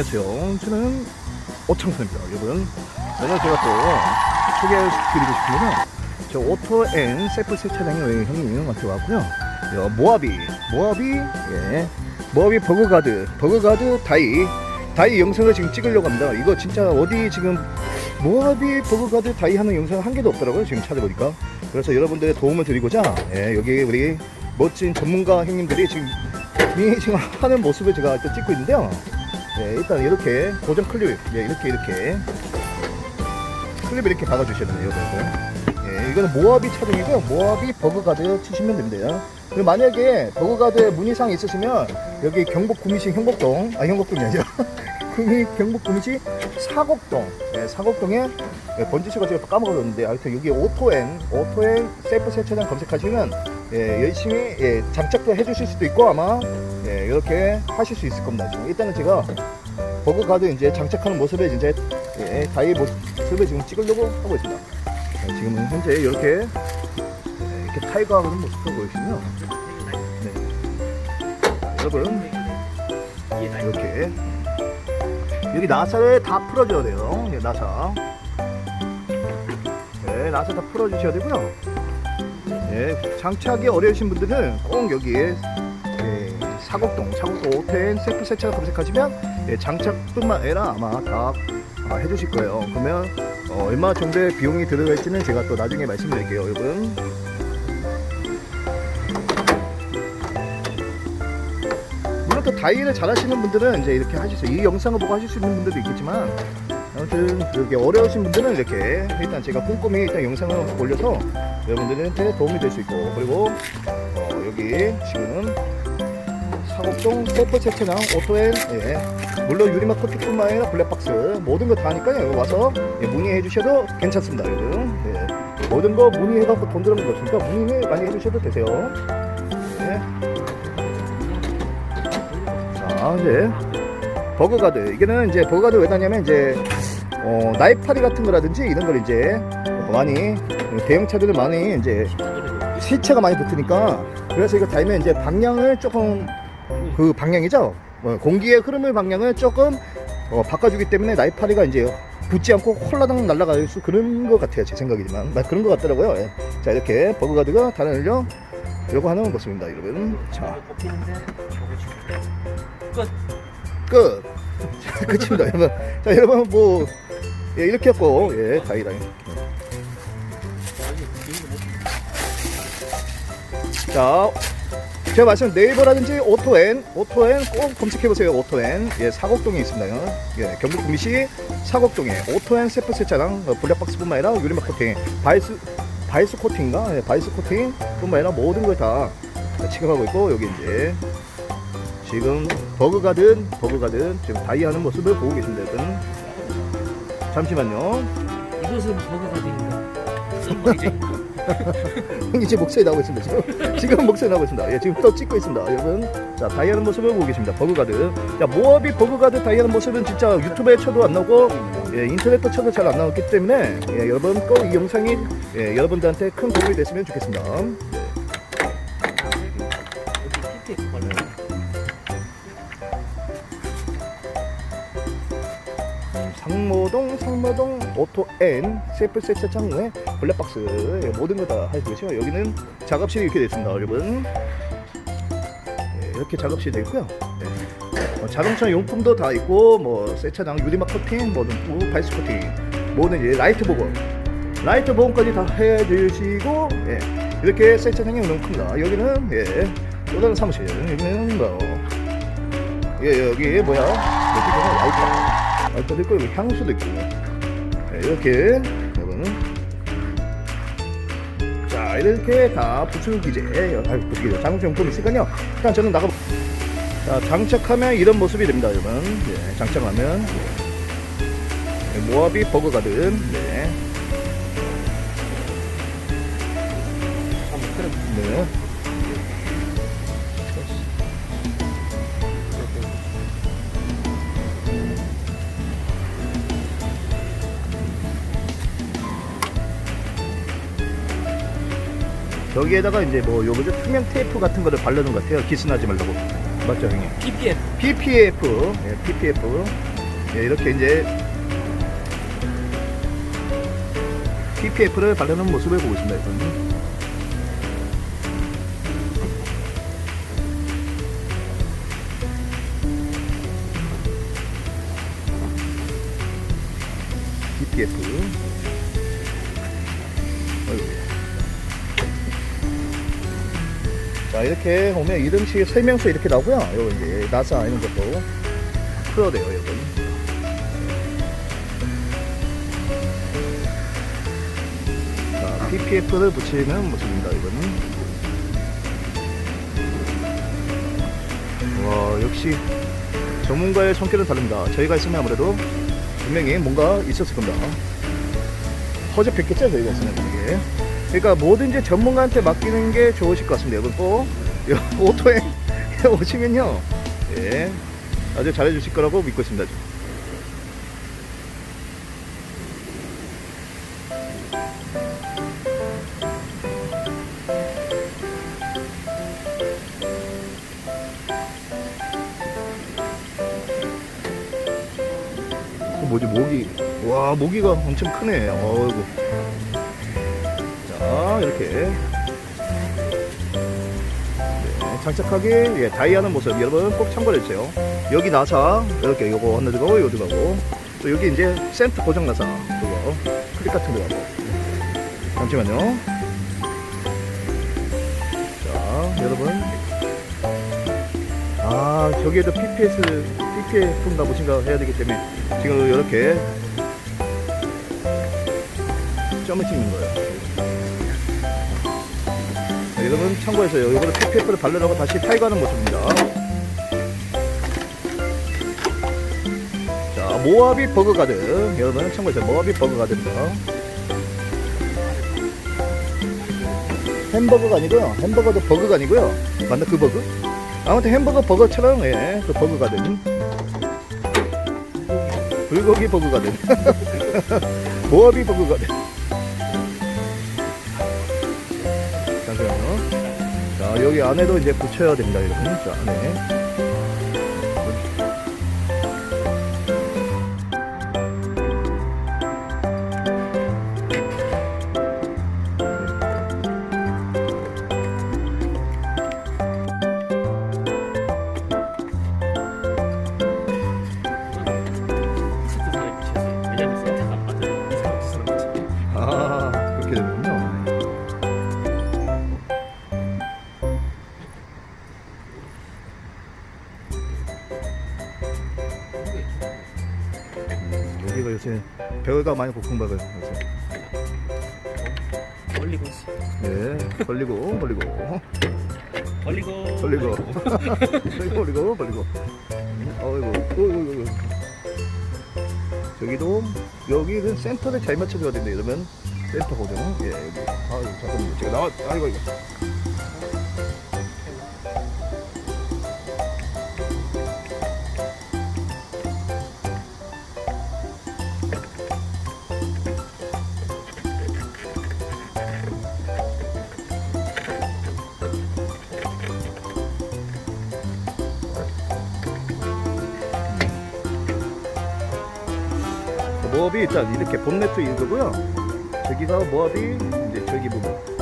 안녕하세요. 저는 오창선입니다. 여러분, 오늘 제가 또 소개해드리고 싶은 거는 저 오토 앤 세프 세차장의 형님한테 왔고요. 여, 모하비, 모하비, 예, 모하비 버그가드, 버그가드 다이, 다이 영상을 지금 찍으려고 합니다. 이거 진짜 어디 지금 모하비 버그가드 다이 하는 영상 한 개도 없더라고요. 지금 찾아보니까. 그래서 여러분들의 도움을 드리고자 예, 여기 우리 멋진 전문가 형님들이 지금 이 지금 하는 모습을 제가 일단 찍고 있는데요. 네, 일단 이렇게 고정 클립, 예, 이렇게 이렇게 클립 이렇게 박아주셔야 돼요, 여러분. 예, 이거는 모하비 차종이고요. 모하비 버그가드 치시면 됩니다. 그리고 만약에 버그가드에 문의사항 있으시면 여기 경북 구미시 형복동, 아 형복동이 아니라 구미 경북 구미시 사곡동, 예, 사곡동에 예, 번지수가 제가 까먹었는데 하여튼 여기 오토엔, 오토엔 셀프 세차장 검색하시면 예, 열심히 예, 장착도 해주실 수도 있고 아마 예, 이렇게 하실 수 있을 겁니다. 지금 일단은 제가 버그 가드 이제 장착하는 모습에 이제 예, 다이 모습을 지금 찍으려고 하고 있습니다. 예, 지금은 현재 이렇게 예, 이렇게 타이거하는 모습을 보여주시면 네. 자, 여러분 이렇게 여기 나사를 다 풀어줘야 돼요. 예, 나사. 네, 나사 다 풀어주셔야 되고요. 예, 장착이 어려우신 분들은 꼭 여기에 예, 사곡동, 사곡동 오텐 세프 세차 검색하시면 예, 장착뿐만 아니라 아마 다 아, 해주실 거예요. 그러면 어, 얼마 정도의 비용이 들어갈지는 제가 또 나중에 말씀드릴게요, 여러분. 물론 또 다이를 잘 하시는 분들은 이제 이렇게 하실 수, 이 영상을 보고 하실 수 있는 분들도 있겠지만 아무튼 그렇게 어려우신 분들은 이렇게 일단 제가 꼼꼼히 일단 영상을 올려서 여러분들한테 도움이 될 수 있고 그리고 어, 여기 지금 사 곡동 세프 세차장 오토엔 예. 물론 유리막 커피뿐만 아니라 블랙박스 모든 거 다 하니까요 와서 예, 문의해 주셔도 괜찮습니다 여러분 예. 모든 거 문의해 갖고 돈 들어는 거 없으니까 문의 많이 해 주셔도 되세요 예. 자 이제 버그가드 이게는 이제 버그가드 왜 다냐면 이제 어, 나이파리 같은 거라든지 이런 걸 이제 어, 많이 대형차들은 많이 이제 시체가 많이 붙으니까 그래서 이거 달면 이제 방향을 조금 그 방향이죠 어, 공기의 흐름의 방향을 조금 어, 바꿔주기 때문에 나이파리가 이제 붙지 않고 홀라당 날아갈 수 그런 것 같아요 제 생각이지만 나 그런 것 같더라고요 예. 자 이렇게 버그가드가 달아내려 이러고 하는 모습입니다 여러분 자 끝. 끝. 자, 끝입니다, 여러분. 자, 여러분, 뭐, 예, 이렇게 했고, 예, 다이다이. 자, 제가 말씀 네이버라든지 오토엔, 오토엔 꼭 검색해보세요, 오토엔. 예, 사곡동에 있습니다. 예, 경북 구미시 사곡동에 오토엔 세프 세차장, 어, 블랙박스뿐만 아니라 유리막 코팅, 바이스, 바이스 코팅인가? 예, 바이스 코팅 뿐만 아니라 모든 걸 다 취급하고 있고, 여기 이제 지금 버그가든 버그가든 지금 다이하는 모습을 보고 계십니다 여러분 잠시만요 이것은 버그가 됩니다. 형님 제 목소리 나오고 있습니다 지금. 지금 목소리 나오고 있습니다. 예, 지금 또 찍고 있습니다 여러분. 자 다이하는 모습을 보고 계십니다 버그가드. 자 모하비 버그가드 다이하는 모습은 진짜 유튜브에 쳐도 안 나오고 예, 인터넷도 쳐도 잘 안 나오기 때문에 예, 여러분 꼭 이 영상이 예, 여러분들한테 큰 도움이 됐으면 좋겠습니다 상모동 상모동 오토 N 세프 세차장 의 블랙박스 예, 모든 거 다 할수 있어요. 여기는 작업실이 이렇게 되어 있습니다, 여러분. 예, 이렇게 작업실이 되어 있고요. 예. 어, 자동차 용품도 다 있고 뭐 세차장 유리막 코팅, 뭐든 뭐 바이스 코팅, 뭐든 이제 라이트 보건, 라이트 보건까지 다 해주시고 예. 이렇게 세차장이 너무 큽니다. 여기는 예, 또 다른 사무실, 여기는 뭐 예, 여기 뭐야? 여기 보면 라이트. 라이트도 있고 향수도 있고. 네, 이렇게 여러분. 자 이렇게 다 부수 기재 아 부수 기재 장착용품이 있으니까요. 일단 저는 나가 자 장착하면 이런 모습이 됩니다 여러분. 네, 장착하면. 네, 모하비 버그가든. 네. 네. 여기에다가 이제 뭐 요거죠 투명 테이프 같은 거를 바르는 것 같아요 기스나지 말라고 맞죠 형님 PPF. PPF 예, PPF 예, 이렇게 이제 PPF를 바르는 모습을 보고 있습니다. 이건. PPF. 자 이렇게 보면 이름식 설명서 이렇게 나오고요. 요거 이제 나사 이런 것도 돼요, 여러분. 자, PPF를 붙이는 모습입니다, 이거는. 와, 역시 전문가의 성격은 다릅니다. 저희가 있으면 아무래도 분명히 뭔가 있었을 겁니다. 허접했겠죠, 저희가 있으면 이게. 그러니까 뭐든지 전문가한테 맡기는 게 좋으실 것 같습니다. 여러분 꼭 오토에 오시면요, 예, 아주 잘해 주실 거라고 믿고 있습니다. 어, 뭐지 모기 와 모기가 엄청 크네 어이구 자 이렇게. 네, 장착하기 예, 다이하는 모습 여러분 꼭 참고해 주세요. 여기 나사 이렇게 요거 하나 들어가고 요거 들어가고. 또 여기 이제 센터 고정 나사 그거 클릭 같은 거 들어가고 잠시만요. 자 여러분. 아 저기에도 PPS PPF인가 무엇인가 해야 되기 때문에 지금 이렇게 점을 찍는 거예요. 자, 여러분 참고해서요 이거를 PPF를 바르라고 다시 탈거하는 모습입니다. 자 모하비 버그 가드 여러분 참고해서 모하비 버그 가드입니다. 햄버거가 아니고요. 햄버거도 버그가 아니고요. 맞나 그 버그? 아무튼 햄버거 버거처럼 예, 그 버거가 된 불고기 모하비 버거가 된 여기 안에도 이제 붙여야 됩니다 여러분 자 안에 붙였어요. 아 그렇게 되군요 배우가 많이 요새. 걸리고 있어. 네 걸리고 걸리고. 걸리고. 걸리고. 걸리고 걸리고 걸리고. 어이구 어이구 어이구 저기도 여기는 센터를 잘 맞춰줘야 된다 이러면 센터 고정 예 여기. 아유 잠깐만요. 제가 나와 아이고 이거 모압이 일단 이렇게 본네트 이거고요. 저기가 모압이 이제 저기 부분.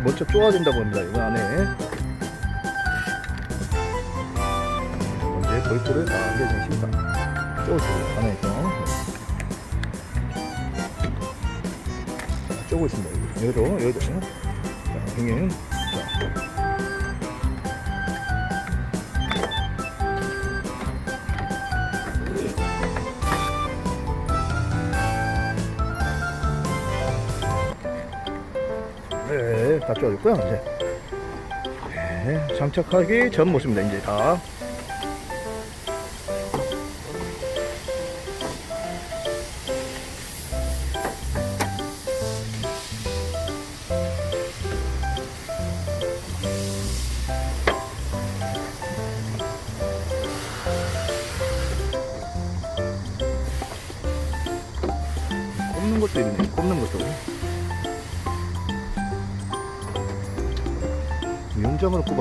이렇게 먼저 쪼아진다고 합니다. 이거 안에 이제 볼트를 다 안겨주십니다. 쪼주고 안에서 자, 쪼고 있습니다. 여기. 여기도 여기도 자, 형님 자. 다 쪼아줬고요. 이제 네, 장착하기 전 모습입니다. 이제 다.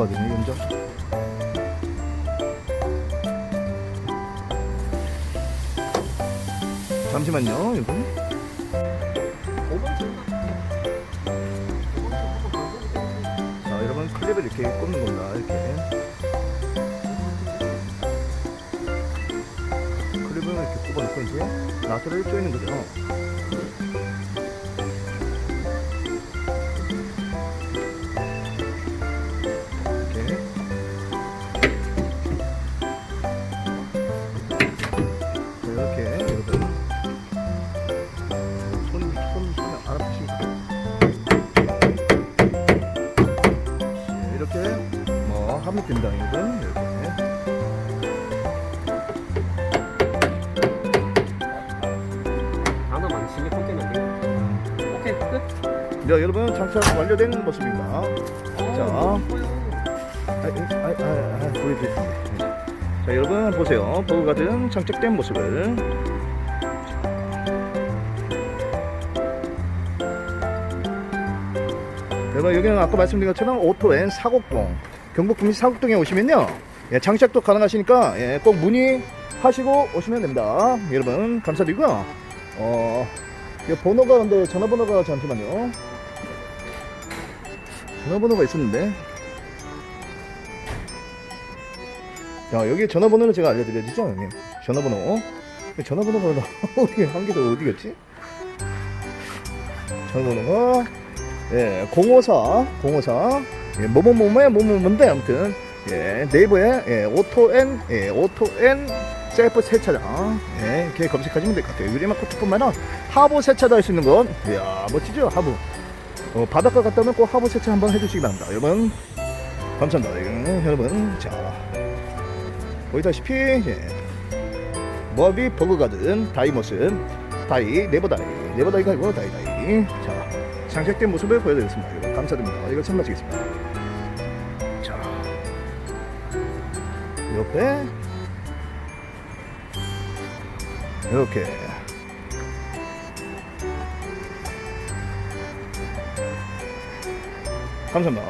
되네. 용접. 잠시만요, 여러분. 5번 정도. 자, 여러분 클립을 이렇게 꼽는 겁니다. 이렇게. 클립을 이렇게 꼽아놓고 이제 나사를 조이는 거죠. 끝. 네, 여러분 장착 완료된 모습입니다. 자. 보여드렸습니다. 자 여러분 보세요. 버그가든 장착된 모습을. 여러분 여기는 아까 말씀드린 것처럼 오토엔 사곡동 경북 사곡동에 오시면요. 예, 장착도 가능하시니까 예, 꼭 문의하시고 오시면 됩니다. 여러분 감사드리고요. 어, 이 번호가 근데 전화번호가 잠시만요 전화번호가 있었는데. 자 여기 전화번호는 제가 알려드려야죠 형님? 전화번호. 전화번호가 어디 한개더 어디 갔지? 전화번호가 예, 054, 054, 예, 뭐뭐뭐뭐에 뭐뭐뭔데 아무튼. 예, 네이버에 예, 오토엔, 예, 오토엔 셀프 세차장. 예, 이렇게 검색하시면 될 것 같아요. 유리막 코트뿐만 아니라 하부 세차도 할 수 있는 건, 이야 멋지죠 하부. 어, 바닷가 갔다 오면 꼭 하부 세차 한번 해주시기 바랍니다. 여러분 감사합니다. 예, 여러분 자 보이다시피 예, 머비 버그가든 다이모스 다이 네버다이 네버다이가 아니고 다이다이 자 장착된 모습을 보여드리겠습니다. 여러분 감사드립니다. 이걸 선 마치겠습니다. 자 옆에 이렇게 감사합니다.